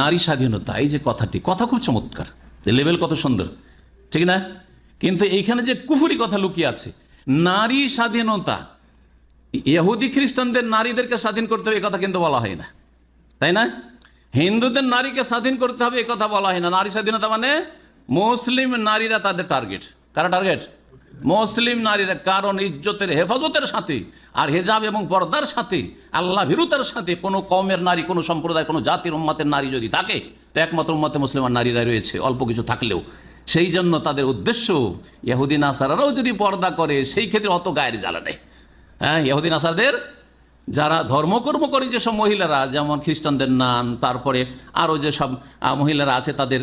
নারী স্বাধীনতা, এই যে কথাটি, কথা খুব চমৎকার লেভেল কত সুন্দর, ঠিক না? কিন্তু এইখানে যে কুফুরি কথা লুকিয়ে আছে, নারী স্বাধীনতা, ইহুদি খ্রিস্টানদের নারীদেরকে স্বাধীন করতে হবে কথা কিন্তু বলা হয় না, তাই না? হিন্দুদের নারীকে স্বাধীন করতে হবে কথা বলা হয় না, নারী স্বাধীনতা মানে মুসলিম নারীরা তাদের টার্গেট কারা টার্গেট মুসলিম নারীরা কারণ ইজ্জতের হেফাজতের সাথে আর হেজাব এবং পর্দার সাথে, আল্লাহ ভীরুতার সাথে কোনো কমের নারী, কোনো সম্প্রদায় কোনো জাতির, উম্মাতের নারী যদি থাকে, তো একমাত্র উম্মাতে মুসলিমান নারীরা রয়েছে, অল্প কিছু থাকলেও। সেই জন্য তাদের উদ্দেশ্য ইহুদিন আসারারাও যদি পর্দা করে, সেই ক্ষেত্রে অত গায়ের জ্বালা নেই। হ্যাঁ ইহুদিন আসাদের যারা ধর্মকর্ম করে যেসব মহিলারা, যেমন খ্রিস্টানদের নান তারপরে আরও যেসব মহিলারা আছে তাদের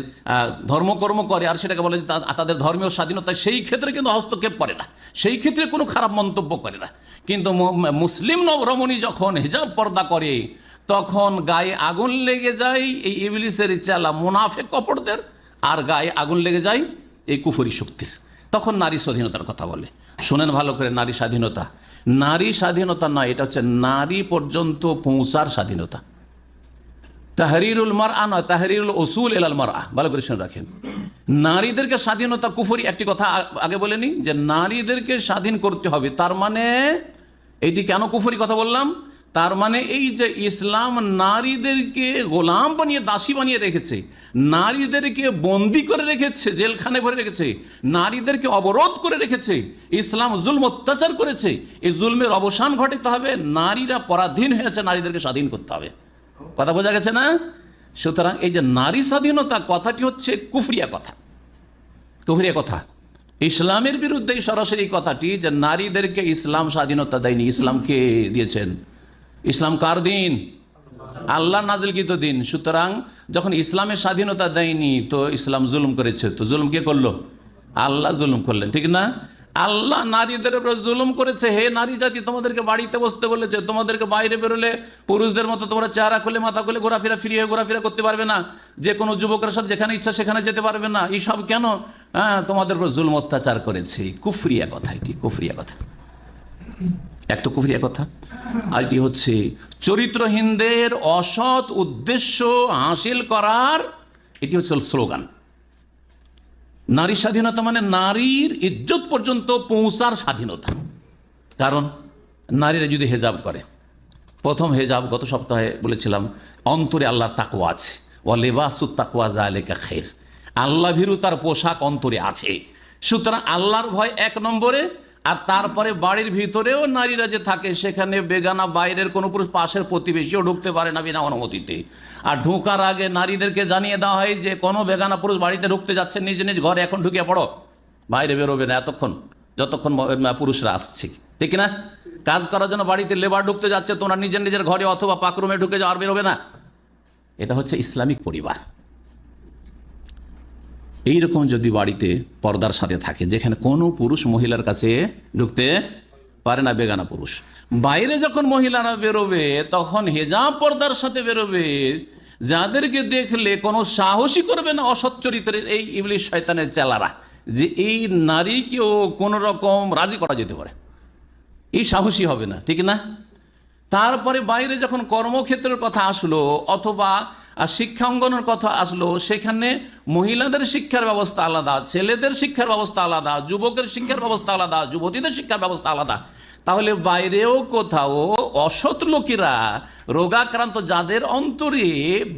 ধর্মকর্ম করে আর সেটাকে বলে যে তাদের ধর্মীয় স্বাধীনতা, সেই ক্ষেত্রে কিন্তু হস্তক্ষেপ করে না। সেই ক্ষেত্রে কোনো খারাপ মন্তব্য করে না। কিন্তু মুসলিম নব- রমণী যখন হিজাব পর্দা করে, তখন গায়ে আগুন লেগে যায় এই ইবলিসের চালা মুনাফে কপড়দের আর গায়ে আগুন লেগে যায় এই কুফরি শক্তির। তখন নারী স্বাধীনতার কথা বলে। শোনেন ভালো করে নারী স্বাধীনতা। নারী স্বাধীনতা নয়, এটা হচ্ছে নারী পর্যন্ত পৌঁছার স্বাধীনতা। তাহরিরুল মার আ নয়, তাহরিরুল ওসুল এলাল মার আহ ভালো করে শুনে রাখেন। নারীদেরকে স্বাধীনতা কুফরি, একটি কথা আগে বলেনি যে নারীদেরকে স্বাধীন করতে হবে, তার মানে এটি কেন কুফরি কথা বললাম? তার মানে এই যে ইসলাম নারীদেরকে গোলাম বানিয়ে, দাসী বানিয়ে রেখেছে, নারীদেরকে বন্দি করে রেখেছে জেলখানে ভরে রেখেছে, নারীদেরকে অবরোধ করে রেখেছে, ইসলাম জুলম অত্যাচার করেছে, এই জুলমের অবসান ঘটাতে হবে, নারীরা পরাধীন হয়েছে নারীদেরকে স্বাধীন করতে হবে। কথা বোঝা গেছে না? সুতরাং এই যে নারী স্বাধীনতা কথাটি হচ্ছে কুফরিয়া কথা। কুফরিয়া কথা। ইসলামের বিরুদ্ধে সরাসরি কথাটি যে নারীদেরকে ইসলাম স্বাধীনতা দেয়নি, ইসলামকে দিয়েছেন। ইসলাম কার দিন? আল্লাহ নাজিলকৃত দিন। সুতরাং যখন ইসলামের স্বাধীনতা দেয়নি, তো ইসলাম জুলুম করেছে। তো জুলুম কে করল? আল্লাহ জুলুম করলেন, ঠিক না? আল্লাহ নারীদের উপর জুলুম করেছে। হে নারী জাতি, তোমাদেরকে বাড়িতে বসতে বলেছে। তোমাদেরকে বাইরে বেরোলে পুরুষদের মতো তোমরা চেহারা খুলে, মাথা খুলে ঘোরাফেরা ফিরিয়ে ঘোরাফেরা করতে পারবে না। যে কোনো যুবকের সাথে যেখানে ইচ্ছা সেখানে যেতে পারবে না। এইসব কেন? হ্যাঁ তোমাদের উপর জুলম অত্যাচার করেছে। কুফরিয়া কথা এটি, কুফরিয়া কথা। এক তো কুফরিয়া কথা। আরটি হচ্ছে, চরিত্রহীনদের অসৎ উদ্দেশ্য হাসিল করার, এটি হচ্ছে স্লোগান। নারী স্বাধীনতা মানে নারীর ইজ্জত পর্যন্ত পৌঁছার স্বাধীনতা। কারণ, নারীরা যদি হেজাব করে, প্রথম হেজাব গত সপ্তাহে বলেছিলাম, অন্তরে আল্লাহর তাকওয়া আছে। ও লেবাসুত তাকওয়া জালেকা খের আল্লাহ ভীরু তার পোশাক অন্তরে আছে। সুতরাং আল্লাহর ভয় এক নম্বরে আর তারপরে বাড়ির ভিতরেও নারীরা যে থাকে, সেখানে বেগানা বাইরের কোনো পুরুষ পাশের প্রতিবেশীও ঢুকতে পারে না বিনা অনুমতিতে। আর ঢোকার আগে নারীদেরকে জানিয়ে দেওয়া হয় যে, কোনো বেগানা পুরুষ বাড়িতে ঢুকতে যাচ্ছে, নিজ নিজ ঘরে এখন ঢুকে পড়ো। বাইরে বেরোবে না এতক্ষণ, যতক্ষণ পুরুষরা আসছে। ঠিক না? কাজ করার জন্য বাড়িতে লেবার ঢুকতে যাচ্ছে, তোমরা নিজের নিজের ঘরে অথবা পাকরুমে ঢুকে যাও, আর বেরোবে না। এটা হচ্ছে ইসলামিক পরিবার। এইরকম যদি বাড়িতে পর্দার সাথে থাকে, যেখানে কোনো পুরুষ মহিলার কাছে ঢুকতে পারে না, বেগানা পুরুষ। বাইরে যখন মহিলারা বেরোবে, তখন হেজাব পর্দার সাথে বেরোবে। যাদেরকে দেখলে কোনো সাহসী করবে না, অসৎ চরিত্রের এই ইবলিশ শয়তানের চেলারা। যে এই নারীকেও কোনো রকম রাজি করা যেতে পারে। এই সাহসী হবে না, ঠিক না? তারপরে বাইরে যখন কর্মক্ষেত্রের কথা আসলো, অথবা আহ, শিক্ষাঙ্গনের কথা আসলো সেখানে মহিলাদের শিক্ষার ব্যবস্থা আলাদা ছেলেদের শিক্ষার ব্যবস্থা আলাদা যুবকের শিক্ষার ব্যবস্থা আলাদা যুবতীদের শিক্ষার ব্যবস্থা আলাদা। তাহলে বাইরেও কোথাও অসৎ লোকেরা রোগাক্রান্ত যাদের অন্তরে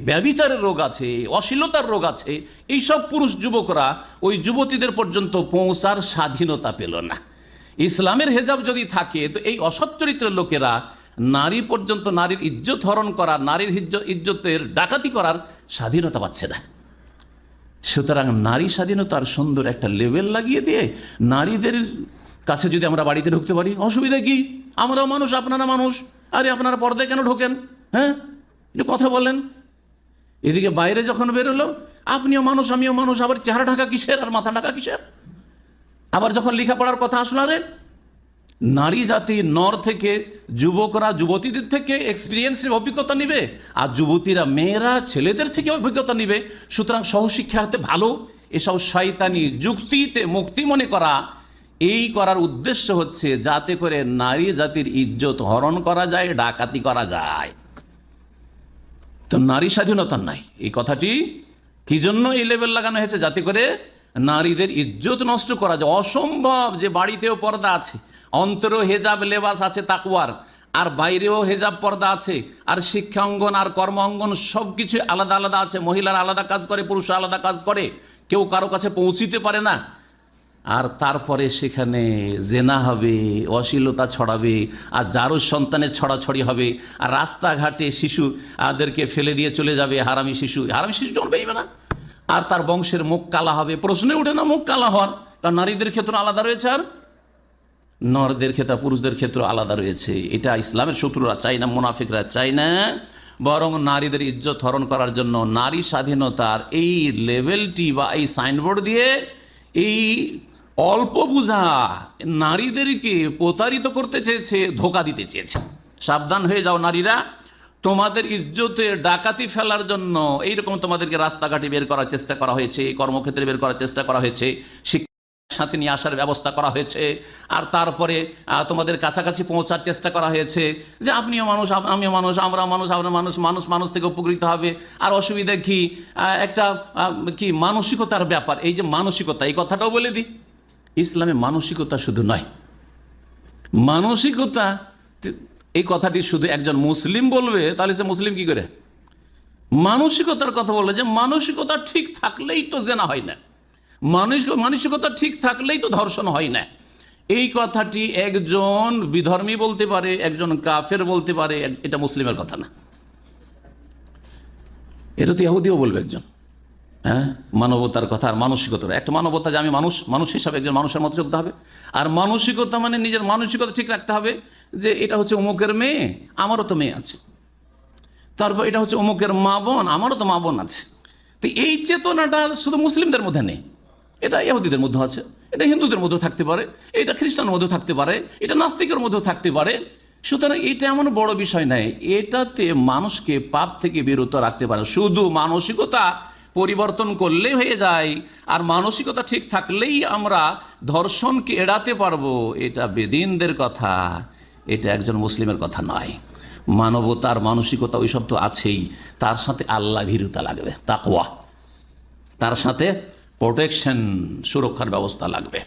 ব্যবিচারের রোগ আছে অশ্লীলতার রোগ আছে এইসব পুরুষ যুবকরা ওই যুবতীদের পর্যন্ত পৌঁছার স্বাধীনতা পেল না। ইসলামের হেজাব যদি থাকে তো এই অসৎ চরিত্রের লোকেরা নারী পর্যন্ত নারীর ইজ্জত হরণ করা, নারীর ইজ্জ- ইজ্জতের ডাকাতি করার স্বাধীনতা পাচ্ছে না। সুতরাং নারী স্বাধীনতার সুন্দর একটা লেভেল লাগিয়ে দিয়ে নারীদের কাছে যদি আমরা বাড়িতে ঢুকতে পারি, অসুবিধা কি? আমরাও মানুষ, আপনারা মানুষ। আরে, আপনারা পর্দায় কেন ঢোকেন? হ্যাঁ? একটু কথা বলেন। এদিকে বাইরে যখন বেরোলো, আপনিও মানুষ, আমিও মানুষ, আবার চেহারা ঢাকা কিসের আর মাথা ঢাকা কিসের? আবার যখন লেখাপড়ার কথা আসলো, আরে নারী জাতি নর থেকে যুবকরা, যুবতীদের থেকে এক্সপিরিয়েন্সের অভিজ্ঞতা নিবে, আর যুবতীরা, মেয়েরা, ছেলেদের থেকে অভিজ্ঞতা নিবে। সুতরাং সহশিক্ষা হতে ভালো, এসব শয়তানি যুক্তিতে মুক্তি মনে করা, এই করার উদ্দেশ্য হচ্ছে যাতে করে নারী জাতির ইজ্জত হরণ করা যায়, ডাকাতি করা যায়। তো নারী স্বাধীনতা নাই। এই কথাটি কি জন্য এই লেভেল লাগানো হয়েছে? যাতে করে নারীদের ইজ্জত নষ্ট করা যায়। অসম্ভব যে বাড়িতেও পর্দা আছে। অন্তরেও হেজাব লেবাস আছে তাকুয়ার আর বাইরেও হেজাব পর্দা আছে, আর শিক্ষা অঙ্গন আর কর্ম অঙ্গন সব কিছু আলাদা আলাদা আছে। মহিলারা আলাদা কাজ করে পুরুষ আলাদা কাজ করে, কেউ কারও কাছে পৌঁছিতে পারে না। আর তারপরে সেখানে জেনা হবে, অশ্লীলতা ছড়াবে, আর যারও সন্তানের ছড়াছড়ি হবে, আর রাস্তাঘাটে শিশু আদেরকে ফেলে দিয়ে চলে যাবে হারামি শিশু। হারামি শিশু জন্মেইবে না। আর তার বংশের মুখ কালা হবে। প্রশ্নে ওঠে না মুখ কালা হওয়ার, কারণ নারীদের ক্ষেত্রে আলাদা রয়েছে আর নরদের ক্ষেত্রে, পুরুষদের ক্ষেত্রে আলাদা রয়েছে। এটা ইসলামের শত্রুরা চাই না, মুনাফিকরা চাই না। বরং নারীদের ইজ্জত হরণ করার জন্য নারী স্বাধীনতার এই লেভেলটি বা এই সাইনবোর্ড দিয়ে এই অল্প বুঝা নারীদেরকে প্রতারিত করতে চেয়েছে, ধোকা দিতে চেয়েছে। সাবধান হয়ে যাও নারীরা। তোমাদের ইজ্জতে ডাকাতি ফেলার জন্য এইরকম তোমাদেরকে রাস্তাঘাটে বের করার চেষ্টা করা হয়েছে, কর্মক্ষেত্রে বের করার চেষ্টা করা হয়েছে। সাথে নিয়ে আসার ব্যবস্থা করা হয়েছে। আর তারপরে তোমাদের কাছাকাছি পৌঁছার চেষ্টা করা হয়েছে যে আপনিও মানুষ আমিও মানুষ আমরা মানুষ আমরা মানুষ মানুষ মানুষ থেকে উপকৃত হবে। আর অসুবিধা কি? একটা কি মানসিকতার ব্যাপার। এই যে মানসিকতা, এই কথাটাও বলে দিই। ইসলামে মানসিকতা শুধু নয়। মানসিকতা এই কথাটি শুধু একজন মুসলিম বলবে, তাহলে সে মুসলিম কি করে? মানসিকতার কথা বলে যে মানসিকতা ঠিক থাকলেই তো জেনা হয় না। মানসিক মানসিকতা ঠিক থাকলেই তো ধর্ষণ হয় না। এই কথাটি একজন বিধর্মী বলতে পারে, একজন কাফের বলতে পারে, এটা মুসলিমের কথা না। এটা তো ইহুদিও বলবে একজন। হ্যাঁ? মানবতার কথা আর মানসিকতার। একটা মানবতা যে আমি মানুষ মানুষ হিসাবে একজন মানুষের মতো চলতে হবে। আর মানসিকতা মানে নিজের মানসিকতা ঠিক রাখতে হবে যে এটা হচ্ছে অমুকের মেয়ে, আমারও তো মেয়ে আছে। তারপর এটা হচ্ছে অমুকের মা বোন, আমারও তো মা বোন আছে। তো এই চেতনাটা শুধু মুসলিমদের মধ্যে নেই। এটা ইহুদিদের মধ্যে আছে, এটা হিন্দুদের মধ্যেও থাকতে পারে, এটা খ্রিস্টানের মধ্যেও থাকতে পারে, এটা নাস্তিকের মধ্যেও থাকতে পারে। সুতরাং এটা এমন বড় বিষয় নয় এটাতে মানুষকে পাপ থেকে বিরত রাখতে পারে। শুধু মানসিকতা পরিবর্তন করলেই হয়ে যায়, আর মানসিকতা ঠিক থাকলেই আমরা ধর্ষণকে এড়াতে পারব, এটা বেদিনদের কথা, এটা একজন মুসলিমের কথা নয়। মানবতার মানসিকতা ওইসব তো আছেই, তার সাথে আল্লাহ ভীরুতা লাগবে, তাকওয়া। তার সাথে প্রোটেকশন সুরক্ষার ব্যবস্থা লাগবে।